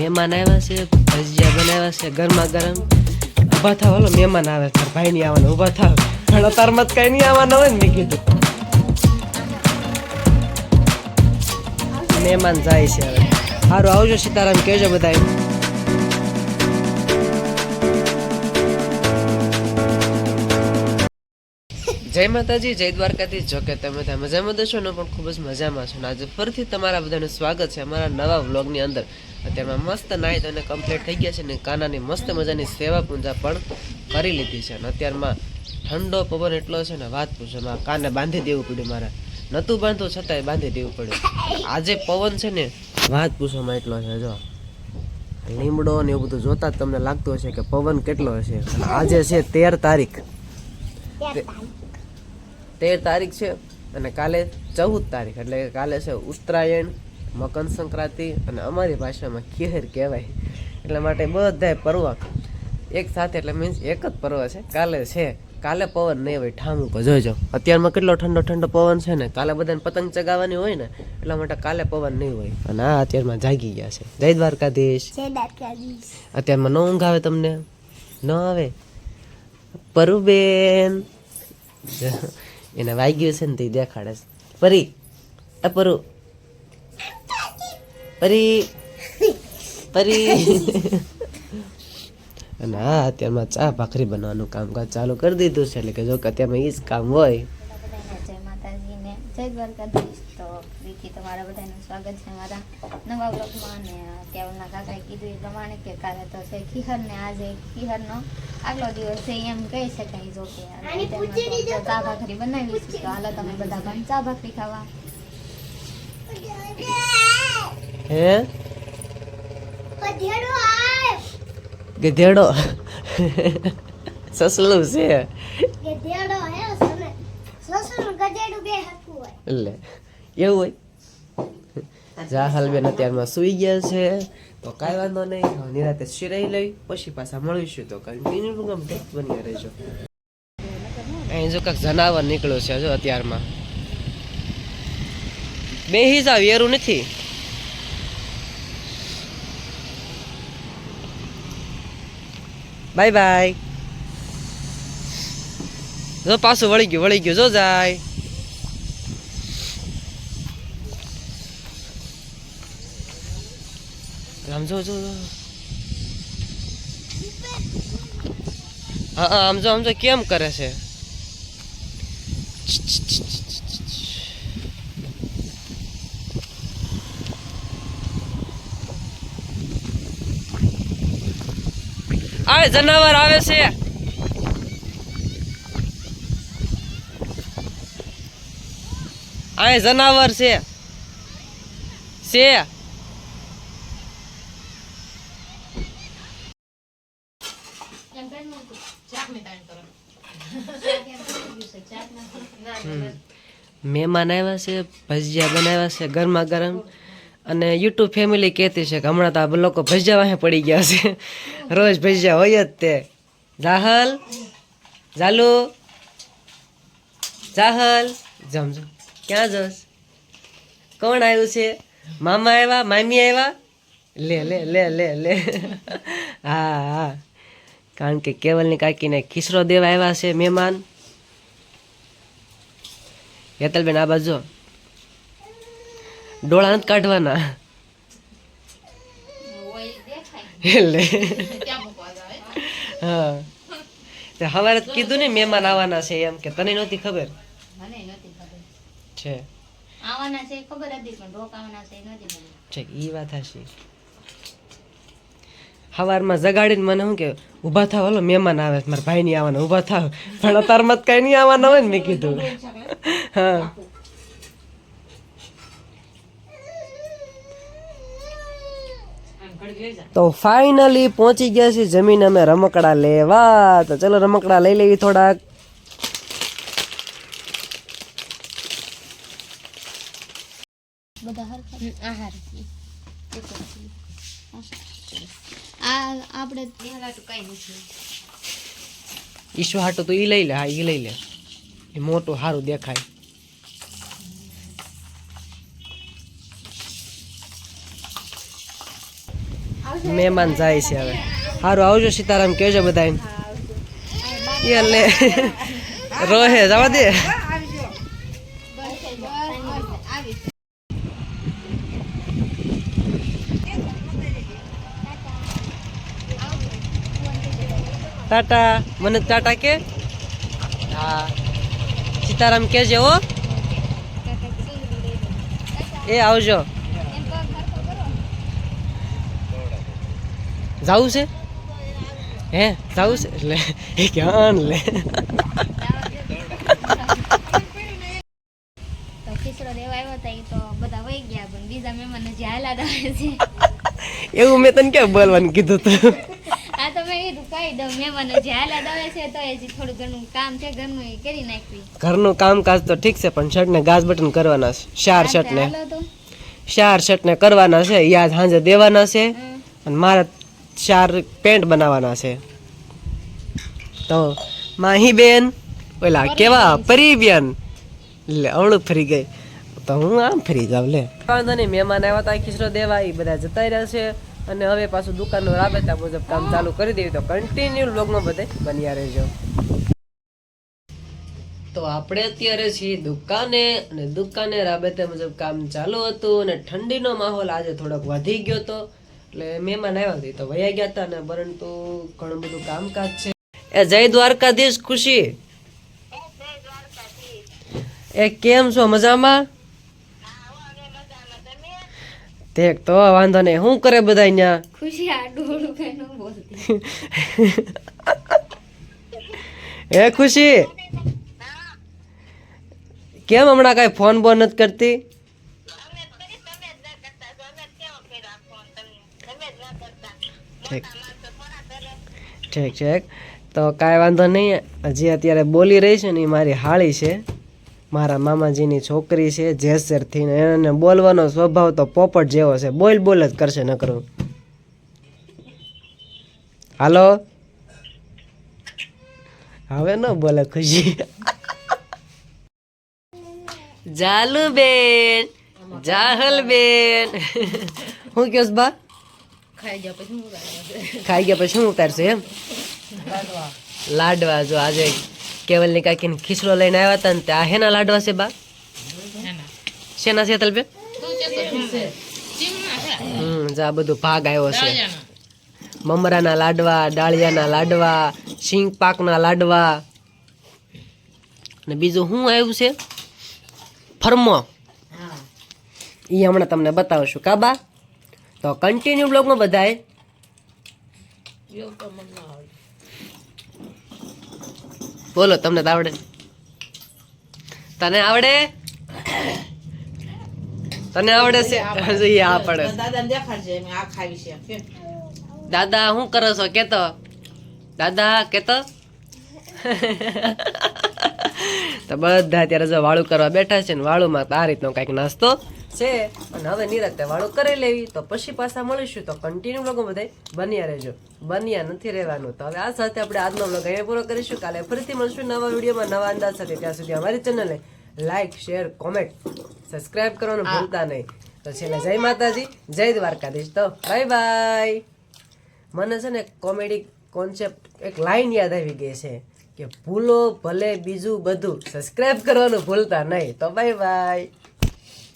મહેમાન આવ્યા છે, ભજીયા બનાવ્યા છે, ગરમા ગરમ. ઊભા થાવ, હલો, મહેમાન આવે તાર ભાઈ નહીં આવવાના, ઊભા થાવ. પણ તારમાં મત કઈ નહીં આવવાના હોય ને કીધું. મહેમાન જાય છે હવે. સારું આવજો સીતારામ, કહેજો બધા જય માતાજી, જય દ્વારકાથી જો કે તમે ત્યાં મજામાં દશો ને, પણ ખૂબ જ મજામાં છો. ને આજે ફરીથી તમારા બધાનું સ્વાગત છે અમારા નવા વ્લોગની અંદર. અત્યારમાં મસ્ત નાઈટ અને કમ્પ્લીટ થઈ ગયા છે ને કાનાની મસ્ત મજાની સેવા પૂજા પણ કરી લીધી છે અને અત્યારમાં ઠંડો પવન એટલો છે ને વાત પૂછો માં કાને બાંધી દેવું પડ્યું મારે? નહોતું બાંધવું છતાંય બાંધી દેવું પડ્યું. આજે પવન છે ને વાત પૂછવામાં એટલો છે જો. લીમડો ને એવું બધું જોતા જ તમને લાગતું હશે કે પવન કેટલો હશે. આજે છે તેર તારીખ. તેર તારીખ છે અને કાલે ચૌદ તારીખ એટલે કાલે છે ઉત્તરાયણ મકર સંક્રાંતિ અને અમારી ભાષામાં ખેર કહેવાય. એટલા માટે બધાય પર્વ એક સાથે એટલે મીન્સ એક જ પર્વ છે. કાલે છે. કાલે પવન નહીં હોય ઠામું પર જોજો અત્યારમાં કેટલો ઠંડો ઠંડો પવન છે ને? કાલે બધાને પતંગ ચગાવવાની હોય ને એટલા માટે કાલે પવન નહીં હોય. અને આ અત્યારમાં જાગી ગયા છે. જય દ્વારકાધીશ. અત્યારમાં ન ઊંઘ આવે તમને? ન આવે? પરુબેન. એને વાગ્યું છે ને તે દેખાડે છે. પરી આ પરુ પરી. પરી. અને આ અત્યારમાં ચા ભાખરી બનાવવાનું કામકાજ ચાલુ કરી દીધું છે. એટલે કે જો કે અત્યારમાં એ જ કામ હોય. જય દ્વારકાધીશ. તો ફરીથી તમારા બધાનું સ્વાગત છે મારા નવા બ્લોગમાં અને કાકાએ કીધું એ પ્રમાણે કે કાલે તો છે ખીહર ને આજે ખીહરનો આગલો દિવસ છે. એમ કહી શકાય જો કે. ચા ભાખરી બનાવી છે. તો હાલો તમે બધા પણ ચા ભાખરી ખાવા. હે? ગધેડો સસલું છે. એટલે એવું હોય? જાહલ બેન અત્યારમાં સુઈ ગયા છે. તો કાંઈ વાંધો નહીં. નિરાતે શિરાઈ લઈ પછી પાછા મળીશું. તો કન્ટિન્યુ પ્રોગ્રામ બની રહેજો. અહીં જો કાંઈક જનાવર નીકળ્યો છે જો અત્યારમાં. બે હિસાબ વેરું નથી. બાય બાય જો પાછું વળી ગયું વળી ગયું. જો જાય. આમ જો જો. હા આમ જો, કેમ કરે છે? આવે જનાવર આવે છે. આ જનાવર છે. છે. મહેમાન આવ્યા છે ભજીયા બનાવ્યા છે ગરમા ગરમ. અને યુટ્યુબ ફેમિલી કહેતી છે કે હમણાં તો આ લોકો ભજીયા વાહે પડી ગયા છે. રોજ ભજીયા હોય જ તે. જાહલ જાલુ જાહલ. જમ જમ. ક્યાં જસ કોણ આવ્યું છે? મામા આવ્યા, મામી આવ્યા? લે લે લે લે લે. હા હા. કારણ કે કેવલની કાકીને ખીસરો દેવા આવ્યા છે મહેમાન. હેતલબેન, આ બાજુ ડોળા નથી કાઢવાના. એટલે. હા. તે હવારે જ કીધું ને મહેમાન આવવાના છે એમ કે તને નહોતી ખબર? છે. આવવાના છે ખબર હતી પણ રોકાવાના છે નહોતી છે એ વાત હશે સવારમાં જગાડીને મને શું કે ઊભા થાવ હલો મહેમાન આવે મારા ભાઈ ની આવવાના ઊભા થાવ. પણ અતારમાં મત કઈ નહીં આવવાના હોય ને મેં કીધું. હા. તો ફાઇનલી પહોંચી ગયા છે જમીન અમે રમકડા લેવા. તો ચલો રમકડા લઈ લેવી થોડાક. ઈશ્વર હાટો તો ઈ લઈ લે હા ઈ લઈ લે. એ મોટું સારું દેખાય. મહેમાન જાય છે હવે. સારું આવજો સીતારામ, કહેજો બધા એ લે રોહે, જવા દે. ટાટા, મને ટાટા કે? હા. સીતારામ કેજે હો. એ આવજો. જાવું છે? હે જવું છે? એટલે એ લે. હાલ્યા જ છે. એવું મેં તને ક્યાં બોલવાનું કીધું તું? આ તો મેં કીધું કહી દઉં મહેમાન જે હાલ્યા જ આવે છે તો થોડું ઘણું કામ છે ઘરનું એ કરી નાખવી. ઘરનું કામકાજ તો ઠીક છે પણ શર્ટને ગાજ બટન કરવાના છે. ચાર શર્ટને ચાર શર્ટને કરવાના છે યાદ સાંજે દેવાના છે. અને મારે ચાર પેન્ટ બનાવવાના છે. તો માહી બેન ઓલા કેવા? પરી બેન લે અવળું ફરી ગઈ. તો હું આમ ફરી જાવ લે. વાંધો નહીં મહેમાન આવ્યા હતા ખીચડો દેવા એ બધા જતા રહ્યા છે. અને હવે પાછું દુકાનનો રાબેતા મુજબ કામ ચાલુ કરી દેવી તો કન્ટિન્યુ બ્લોગમાં બધે બન્યા રહેજો. તો આપણે અત્યારે છીએ દુકાને અને દુકાને રાબેતા મુજબ કામ ચાલુ હતું અને ઠંડીનો માહોલ આજે થોડોક વધી ગયો હતો એટલે મહેમાન આવ્યા હતી તો વયા ગયા હતા ને પરંતુ ઘણું બધું કામકાજ છે. એ જય દ્વારકાધીશ ખુશી? એ કેમ છો મજામાં? તે તો વાંધો નહીં. શું કરે બધા અહીંયા? ખુશી આ ડોળું કઈ ન બોલતી. હે ખુશી? કેમ હમણાં કાંઈ ફોન બોન નથી કરતી? ઠીક. ઠીક ઠીક. તો કાંઈ વાંધો નહીં. હજી અત્યારે બોલી રહી છે ને એ મારી હાળી છે. મારા મામાજીની છોકરી છે જેસરથી ને એને બોલવાનો સ્વભાવ તો પોપટ જેવો છે. બોલ બોલ જ કરશે નકરું. હાલો? હવે ન બોલે ખુશી. જાલુ બેન જાહલ બેન હું કયો બા? ખાઈ ગયા પછી શું ઉતારશે એમ? લાડવા. જો આજે કેવલની કાકીને ખીચડો લઈને આવ્યા હતા ને ત્યાં હેના લાડવા છે બા? શેના છે તલબે? હમ જા બધું ભાગ આવ્યો છે. મમરાના લાડવા ડાળિયાના લાડવા સિંગ પાકના લાડવા. અને બીજું શું આવ્યું છે? ફરમો. એ હમણાં તમને બતાવશું. કાબા તો કન્ટિન્યુ બ્લોગમાં બધાએ. બોલો તમને તો આવડે. તને આવડે? તને આવડે છે? આ પડે. દાદા શું કરો છો? કેતો? દાદા કેતો? તો બધા અત્યારે જો વાળું કરવા બેઠા છે ને વાળુમાં આ રીતનો કંઈક નાસ્તો છે. અને હવે નિરાતે વાળું કરી લેવી. તો પછી પાછા મળીશું. તો કન્ટિન્યુ બ્લોગો બધા બન્યા રહેજો. બન્યા નથી રહેવાનું. તો હવે આ સાથે આપણે આજનો બ્લોગ અહીંયા પૂરો કરીશું. કાલે ફરીથી મળશું નવા વિડીયોમાં નવા અંદાજ સાથે. ત્યાં સુધી અમારી ચેનલને લાઈક શેર કોમેન્ટ સબસ્ક્રાઇબ કરવાનું ભૂલતા નહીં. તો છેલ્લે જય માતાજી જય દ્વારકાધીશ. તો બાય બાય મને છે ને કોમેડી કોન્સેપ્ટ એક લાઈન યાદ આવી ગઈ છે કે ભૂલો ભલે બીજું બધું સબસ્ક્રાઇબ કરવાનું ભૂલતા નહીં. તો બાય બાય